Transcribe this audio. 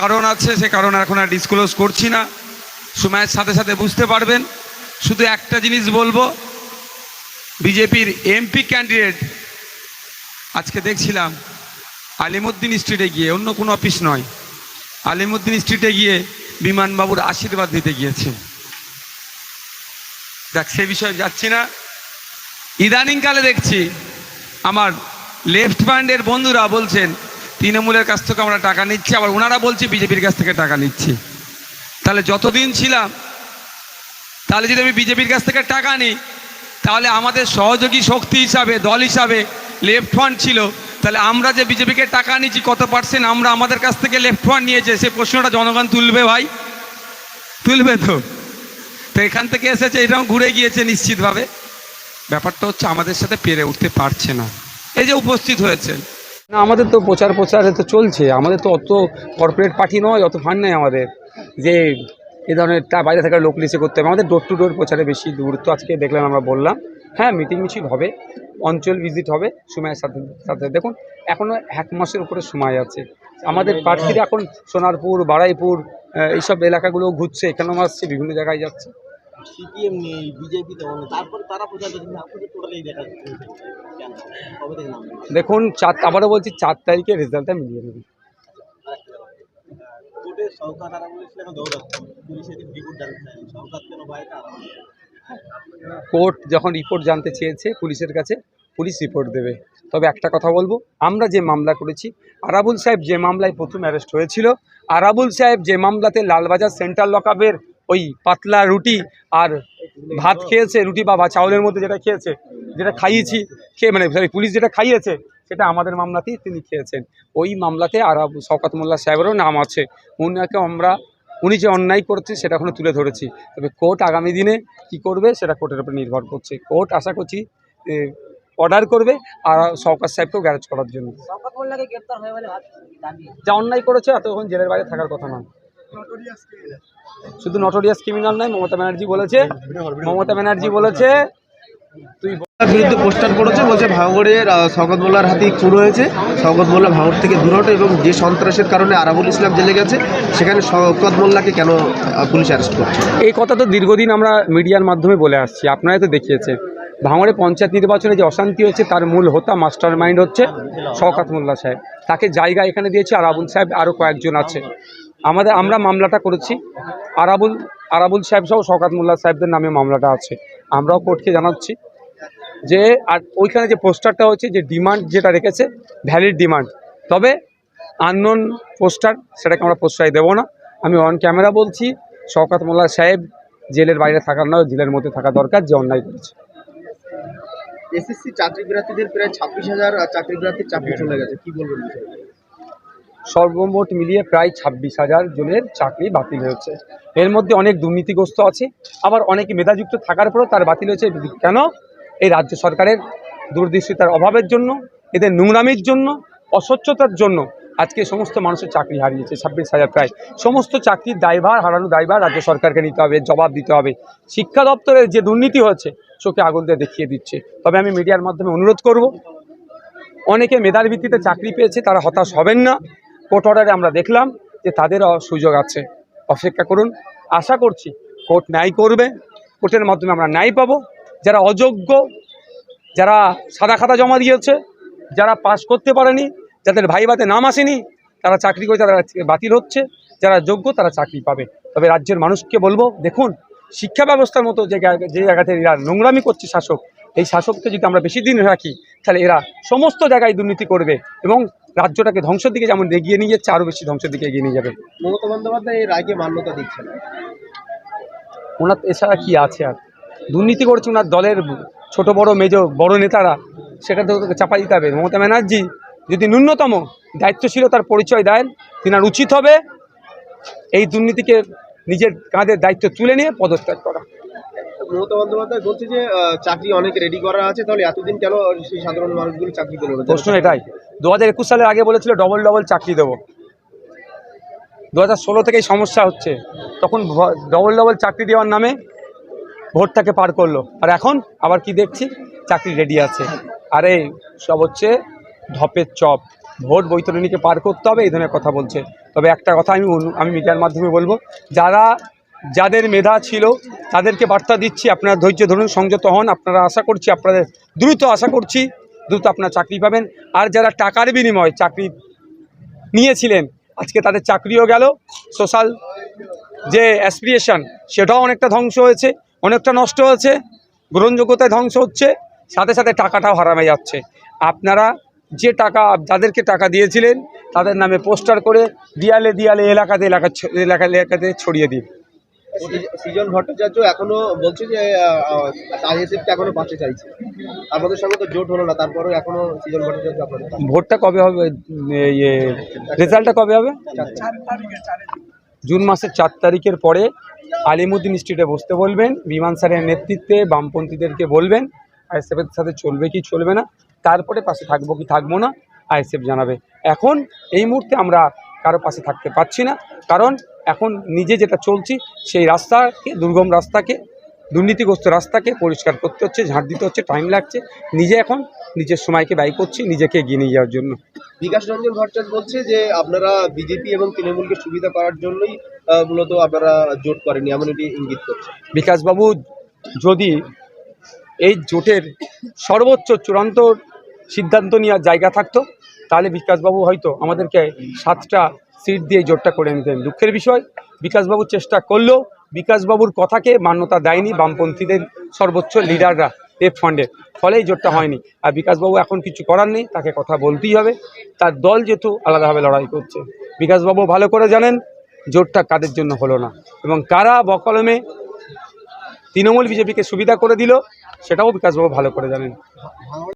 কারণ আছে, সে কারণ এখন আর ডিসক্লোজ করছি না। সময়ের সাথে সাথে বুঝতে পারবেন। শুধু একটা জিনিস বলব, বিজেপির এমপি ক্যান্ডিডেট আজকে দেখছিলাম, আলিমুদ্দিন স্ট্রিটে গিয়ে, অন্য কোনো অফিস নয়, আলিমুদ্দিন স্ট্রিটে গিয়ে বিমানবাবুর আশীর্বাদ দিতে গিয়েছেন দেখ সে বিষয়ে যাচ্ছি না। ইদানিংকালে দেখছি, আমার লেফট ব্যান্ডের বন্ধুরা বলছেন তৃণমূলের কাছ থেকে আমরা টাকা নিচ্ছি, আবার ওনারা বলছে বিজেপির কাছ থেকে টাকা নিচ্ছি। তাহলে যতদিন ছিলাম, তাহলে যদি আমি বিজেপির কাছ থেকে টাকা নিই, তাহলে আমাদের সহযোগী শক্তি হিসাবে, দল হিসাবে লেফট ফ্রন্ট ছিল। তাহলে আমরা যে বিজেপিকে টাকা নিচ্ছি, কত পার্সেন্ট আমরা আমাদের কাছ থেকে লেফট ফ্রন্ট নিয়েছে, সে প্রশ্নটা জনগণ তুলবে ভাই। তুলবে তো। তো এখান থেকে এসেছে এরকম ঘুরে গিয়েছে নিশ্চিতভাবে। ব্যাপারটা হচ্ছে আমাদের সাথে পেরে উঠতে পারছে না। এই যে উপস্থিত হয়েছে না, আমাদের তো প্রচার প্রচারে তো চলছে। আমাদের তো অত কর্পোরেট পার্টি নয়, অত ফান্ড নেই আমাদের। যে এ ধরনের বাইরে থাকার লোক লিসে করতে হবে। আমাদের ডোর টু ডোর প্রচারে বেশি গুরুত্ব আজকে দেখলাম আমরা বললাম। হ্যাঁ মিটিং মিছিল হবে। অঞ্চল ভিজিট হবে সময়ের সাথে সাথে। দেখুন এখনও এক মাসের উপরে সময় আছে। আমাদের প্রার্থীরা এখন সোনারপুর বাড়াইপুর এইসব এলাকাগুলো ঘুরছে। এখানেও আসছে? বিভিন্ন জায়গায় যাচ্ছে। সিপিএম নেই বিজেপি তেমন নেই তারপরে তারা প্রচার করছে আপনাদের টোটালি দেখা দেখুন চার আবারও বলছি চার তারিখে রেজাল্টটা মিলিয়ে নেবে। কোর্টে তারা বলেছিল এখন দৌড়াচ্ছে। পুলিশের রিপোর্ট জানতে চাই সরকার কেন বাইরে আর কোর্ট যখন রিপোর্ট জানতে চেয়েছে পুলিশের কাছে পুলিশ রিপোর্ট দেবে। তবে একটা কথা বলব আমরা যে মামলা করেছি আরাবুল সাহেব যে মামলায় প্রথম অ্যারেস্ট হয়েছিল আরাবুল সাহেব যে মামলাতে লালবাজার সেন্ট্রাল লকআপের ওই পাতলা রুটি আর ভাত খেয়েছে রুটি বা চাউলের মধ্যে যেটা খেয়েছে যেটা খাইয়েছি খেয়ে মানে sorry, পুলিশ যেটা খাইয়েছে সেটা আমাদের মামলাতেই তিনি খেয়েছেন। ওই মামলাতে আরাবু শওকাত মোল্লা সাহেবেরও নাম আছে। উনাকে আমরা উনি যে অন্যায় করছে সেটা এখনও তুলে ধরেছি। তবে কোর্ট আগামী দিনে কি করবে সেটা কোর্টের উপর নির্ভর করছে। কোর্ট আশা করছি অর্ডার করবে আর সরকার সাহেবকেও গ্যারেজ করার জন্য। যা অন্যায় করেছে এতক্ষণ জেলের বাইরে থাকার কথা নয়। শুধু নটোরিয়াস ক্রিমিনাল নয় মমতা ব্যানার্জি বলেছে। মমতা ব্যানার্জি বলেছে তুই বিরুদ্ধে পোস্টার পড়েছে বলছে ভাঙড়ের শওকত মোল্লার হাতে খুন হয়েছে। শওকত মোল্লা ভাঙড় থেকে দূর হটো এবং যে সন্ত্রাসের কারণে আরাবুল ইসলাম জেলে গেছে সেখানে শওকত মোল্লাকে কেন পুলিশ অ্যারেস্ট করছে? এই কথা তো দীর্ঘদিন আমরা মিডিয়ার মাধ্যমে বলে আসছি আপনারাই তো দেখিয়েছে ভাঙড়ে পঞ্চায়েত নির্বাচনে যে অশান্তি হচ্ছে তার মূল হোতা মাস্টার মাইন্ড হচ্ছে শওকাত মোল্লা সাহেব। তাকে জায়গা এখানে দিয়েছে আর আবুল সাহেব আরও কয়েকজন আছে। আমাদের, আমরা মামলাটা করেছি। আরাবুল আরাবুল সাহেব সহ শওকাত মোল্লা সাহেবদের নামে মামলাটা আছে। আমরাও কোর্টকে জানাচ্ছি যে, আর ওইখানে যে পোস্টারটা হচ্ছে যে ডিমান্ড যেটা রেখেছে ভ্যালিড ডিমান্ড। তবে আননোন পোস্টার, সেটাকে আমরা প্রশ্রয় দেবো না। আমি অন ক্যামেরা বলছি, শওকাত মোল্লা সাহেব জেলের বাইরে থাকার নয়, জেলের মধ্যে থাকা দরকার, যে অন্যায় করেছে। এসএসসি চাকরি প্রার্থীদের প্রায় ছাব্বিশ হাজার চাকরি প্রার্থীর চাকরি চলে গেছে। কি বলবেন সর্বমোট মিলিয়ে প্রায় ছাব্বিশ হাজার জনের চাকরি বাতিল হয়েছে। এর মধ্যে অনেক দুর্নীতিগ্রস্ত আছে, আবার অনেক মেধাযুক্ত থাকার পরেও তার বাতিল হয়েছে। কেন? এই রাজ্য সরকারের দূরদৃষ্টিতার অভাবের জন্য, এদের নোংরামির জন্য, অস্বচ্ছতার জন্য আজকে সমস্ত মানুষের চাকরি হারিয়েছে, ছাব্বিশ হাজার প্রায়। সমস্ত চাকরির দায়ভার, হারানো দায়ভার রাজ্য সরকারকে নিতে হবে, জবাব দিতে হবে। শিক্ষা দপ্তরের যে দুর্নীতি হয়েছে, চোখে আগুন দিয়ে দেখিয়ে দিচ্ছে। তবে আমি মিডিয়ার মাধ্যমে অনুরোধ করব, অনেকে মেধার ভিত্তিতে চাকরি পেয়েছে, তারা হতাশ হবেন না। কোর্ট অর্ডারে আমরা দেখলাম যে তাদেরও সুযোগ আছে। অপেক্ষা করুন। আশা করছি কোর্ট ন্যায় করবে। কোর্টের মাধ্যমে আমরা ন্যায় পাবো। যারা অযোগ্য, যারা সাদা খাতা জমা দিয়েছে, যারা পাশ করতে পারেনি, যাদের ভাইভাতে নাম আসেনি, তারা চাকরি করে তারা বাতিল হচ্ছে। যারা যোগ্য, তারা চাকরি পাবে। তবে রাজ্যের মানুষকে বলব, দেখুন, শিক্ষা ব্যবস্থার মতো যে যে জায়গাতে এরা নোংরামি করছে শাসক এই শাসককে যদি আমরা বেশি দিন রাখি তাহলে এরা সমস্ত জায়গায় দুর্নীতি করবে এবং রাজ্যটাকে ধ্বংসের দিকে যেমন এগিয়ে নিয়ে যাচ্ছে আরও বেশি ধ্বংসের দিকে এগিয়ে নিয়ে যাবে। মমতা বন্দ্যোপাধ্যায় এই রায়কে মান্যতা দিচ্ছে না ওনার এছাড়া কি আছে আর? দুর্নীতি করছে ওনার দলের ছোট বড় মেজ বড় নেতারা সেটা তো চাপা দিতে হবে। মমতা ব্যানার্জি যদি ন্যূনতম দায়িত্বশীলতার পরিচয় দেন তিনার উচিত হবে এই দুর্নীতিকে নিজের কাঁধের দায়িত্ব তুলে নিয়ে পদত্যাগ করা। মমতা বন্দ্যোপাধ্যায় বলছে যে চাকরি অনেক রেডি করা আছে, তাহলে এতদিন কেন সেই সাধারণ মানুষগুলো চাকরি পেল প্রশ্ন এটাই। দু হাজার একুশ সালের আগে বলেছিল ডবল ডবল চাকরি দেবো। দু হাজার ষোলো থেকেই সমস্যা হচ্ছে। তখন ডবল ডবল চাকরি দেওয়ার নামে ভোটটাকে পার করল। আর এখন আবার কি দেখছি? চাকরি রেডি আছে। আরে সব হচ্ছে ধপের চপ। ভোট বৈতরণীকে পার করতে হবে, এই ধরনের কথা বলছে। তবে একটা কথা আমি আমি মিডিয়ার মাধ্যমে বলব, যারা যাদের মেধা ছিল, তাদেরকে বার্তা দিচ্ছি, আপনারা ধৈর্য ধরুন, সংযত হন। আপনারা আশা করছি, আপনাদের দ্রুত আশা করছি, দ্রুত আপনারা চাকরি পাবেন। আর যারা টাকার বিনিময়ে চাকরি নিয়েছিলেন, আজকে তাদের চাকরিও গেল। সোশ্যাল যে অ্যাসপিরিয়েশন সেটাও অনেকটা ধ্বংস হয়েছে, অনেকটা নষ্ট হয়েছে, গ্রহণযোগ্যতায় ধ্বংস হচ্ছে, সাথে সাথে টাকাটাও হারামে যাচ্ছে। আপনারা যে টাকা, যাদেরকে টাকা দিয়েছিলেন, তাদের নামে পোস্টার করে, দিয়ালে দিয়ালে, এলাকাতে, এলাকা এলাকা এলাকাতে ছড়িয়ে দিন। সৃজন ভট্টাচার্য এখনও বলছে যে আইএসএফকে এখনও পাশে চাইছে। আমাদের সঙ্গে তো জোট হলো না তারপরেও এখনও সৃজন ভট্টাচার্য আপনাদের ভোটটা কবে হবে? ইয়ে রেজাল্টটা কবে হবে? জুন মাসের চার তারিখের পরে আলিমুদ্দিন স্ট্রিটে বসতে বলবেন বিমান স্যারের নেতৃত্বে বামপন্থীদেরকে বলবেন আইএসএফের সাথে চলবে কি চলবে না তারপরে পাশে থাকব কি থাকব না আইএসএফ জানাবে। এখন এই মুহূর্তে আমরা কারও পাশে থাকতে পারছি না কারণ এখন নিজে যেটা চলছি সেই রাস্তাকে দুর্গম রাস্তাকে দুর্নীতিগ্রস্ত রাস্তাকে পরিষ্কার করতে হচ্ছে ঝাঁট দিতে হচ্ছে টাইম লাগছে। নিজে এখন নিজের সময়কে ব্যয় করছি নিজেকে এগিয়ে নিয়ে যাওয়ার জন্য। বিকাশ রঞ্জন ভট্টাচার্য বলছে যে আপনারা বিজেপি এবং তৃণমূলকে সুবিধা করার জন্যই মূলত আপনারা জোট করেনি এমন এটি ইঙ্গিত করছে। বিকাশবাবু যদি এই জোটের সর্বোচ্চ চূড়ান্ত সিদ্ধান্ত নেওয়ার জায়গা থাকতো তাহলে বিকাশবাবু হয়তো আমাদেরকে সাতটা সিট দিয়ে জোটটা করে নিতেন। দুঃখের বিষয়, বিকাশবাবু চেষ্টা করলেও বিকাশবাবুর কথাকে মান্যতা দেয়নি বামপন্থীদের সর্বোচ্চ লিডাররা লেফট ফান্ডে। ফলে এই জোটটা হয়নি। আর বিকাশবাবু এখন কিছু করার নেই, তাকে কথা বলতেই হবে। তার দল যেহেতু আলাদাভাবে লড়াই করছে। বিকাশবাবু ভালো করে জানেন জোটটা কাদের জন্য হলো না। এবং কারা বকলমে তৃণমূল বিজেপিকে সুবিধা করে দিল, সেটাও বিকাশবাবু ভালো করে জানেন।